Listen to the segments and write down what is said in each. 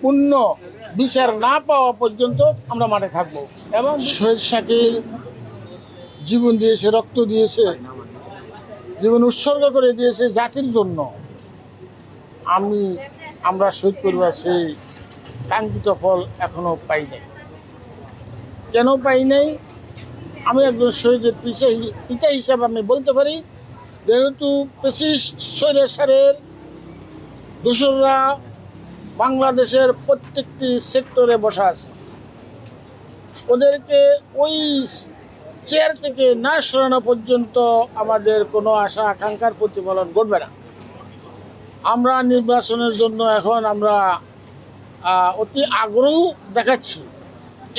পূর্ণ বিচার না পাওয়া পর্যন্ত আমরা মাঠে থাকব। এবং শহীদ শাকিল জীবন দিয়েছে, রক্ত দিয়েছে, জীবন উৎসর্গ করে দিয়েছে জাতির জন্য। আমি, আমরা শহীদ পরিবার সেই কাঙ্ক্ষিত ফল এখনও পাই নাই। কেন পাই নাই? আমি একজন শহীদের পিছে, পিতা হিসাবে আমি বলতে পারি, যেহেতু পেশিস সারের দোসররা বাংলাদেশের প্রত্যেকটি সেক্টরে বসা আছে। ওদেরকে ওই চেয়ার থেকে না সরানো পর্যন্ত আমাদের কোনো আশা আকাঙ্ক্ষার প্রতিফলন ঘটবে না। আমরা নির্বাচনের জন্য এখন আমরা অতি আগ্রহ দেখাচ্ছি।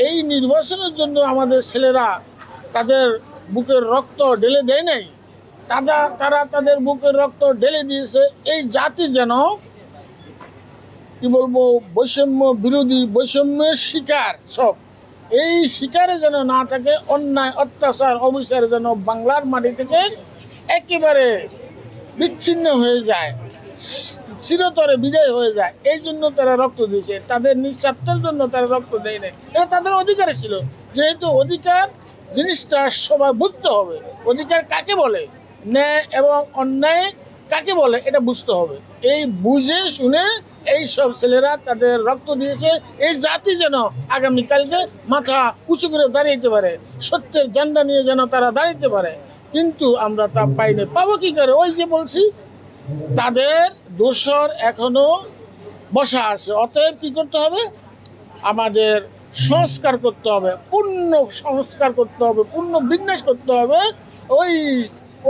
এই নির্বাচনের জন্য আমাদের ছেলেরা তাদের বুকের রক্ত ঢেলে দেয় নাই। তারা তারা তাদের বুকের রক্ত ঢেলে দিয়েছে। এই জাতি যেন কি বলব, বৈষম্য বিরোধী, বৈষম্যের শিকার সব। এই শিকারে যেন না থাকে, অন্যায়, অত্যাচার, অবিচার যেন বাংলার মাটি থেকে একেবারে বিচ্ছিন্ন হয়ে যায়, চিরতরে বিদায় হয়ে যায়। এই জন্য তারা রক্ত দিয়েছে। তাদের নিঃস্বার্থের জন্য তারা রক্ত দেয় নাই। এটা তাদের অধিকার ছিল। যেহেতু অধিকার জিনিসটা সবাই বুঝতে হবে। অধিকার কাকে বলে? ন্যায় এবং অন্যায় কাকে বলে? এটা বুঝতে হবে। এই বুঝে শুনে এই সব ছেলেরা তাদের রক্ত দিয়েছে। এই জাতি যেন আগামীকালকে মাথা উঁচু করে দাঁড়িয়েতে পারে। সত্যের জান্ডা নিয়ে যেন তারা দাঁড়াইতে পারে। কিন্তু আমরা তা পাইনি পাবো কি করে? ওই যে বলছি, তাদের দোসর এখনও বসা আছে। অতএব কি করতে হবে? আমাদের সংস্কার করতে হবে। পূর্ণ সংস্কার করতে হবে, পূর্ণ বিন্যাস করতে হবে। ওই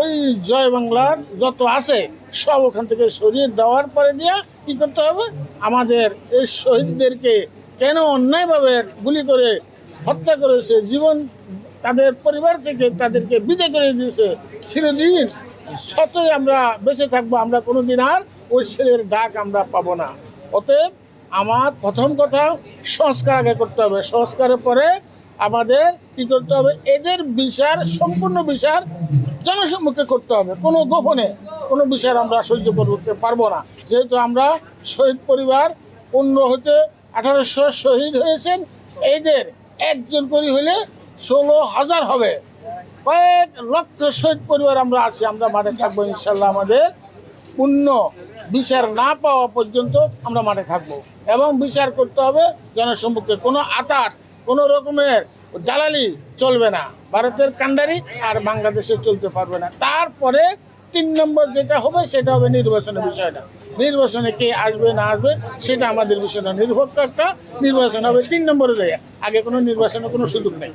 ওই জয় বাংলার যত আছে, সব ওখান থেকে সরিয়ে দেওয়ার পরে দিয়ে কি করতে হবে? আমাদের এই শহীদদেরকে কেন অন্যায়ভাবে গুলি করে হত্যা করেছে? জীবন তাদের পরিবার থেকে তাদেরকে বিদায় করে দিয়েছে চিরদিন। সতই আমরা বেঁচে থাকব, আমরা কোনো দিন আর ওই ছেলের ডাক আমরা পাবো না। অতএব আমার প্রথম কথা, সংস্কার আগে করতে হবে। সংস্কারের পরে আমাদের কি করতে হবে? এদের বিচার, সম্পূর্ণ বিচার জনসম্মুখে করতে হবে। কোনো গোপনে কোনো বিচার আমরা সহ্য করতে পারব না। যেহেতু আমরা শহীদ পরিবার পনেরো হতে আঠারোশো শহীদ হয়েছেন, এদের একজন করে হলে ষোলো হাজার হবে। কয়েক লক্ষ শহীদ পরিবার আমরা আছি, আমরা মাঠে থাকব ইনশাল্লাহ আমাদের। পূর্ণ বিচার না পাওয়া পর্যন্ত আমরা মাঠে থাকব। এবং বিচার করতে হবে জনসম্মুখে। কোনো আতাত, কোনো রকমের দালালি চলবে না। ভারতের কান্ডারি আর বাংলাদেশে চলতে পারবে না। তারপরে তিন নম্বর যেটা হবে, সেটা হবে নির্বাচনের বিষয়টা। নির্বাচনে কে আসবে, না আসবে, সেটা আমাদের বিষয়টা। নির্ভর একটা নির্বাচন হবে তিন নম্বরে যায় আগে কোনো নির্বাচনের কোনো সুযোগ নেই।